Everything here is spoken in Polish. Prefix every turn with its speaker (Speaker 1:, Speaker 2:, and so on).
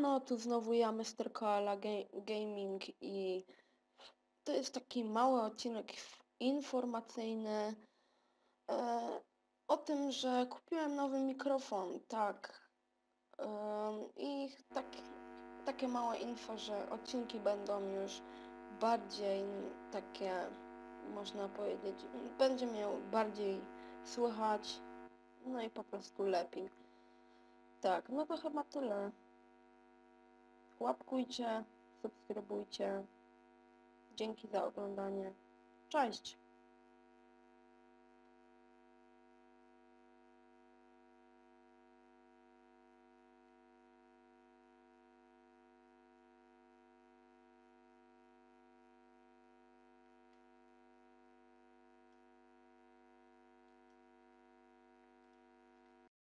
Speaker 1: No, tu znowu ja, Mr. Koala Ga- Gaming i to jest taki mały odcinek informacyjny e, o tym, że kupiłem nowy mikrofon, tak. Em, I tak, takie małe info, że odcinki będą już bardziej takie, można powiedzieć, będzie miał bardziej słychać, no i po prostu lepiej. Tak, no to chyba tyle. Łapkujcie, subskrybujcie. Dzięki za oglądanie. Cześć!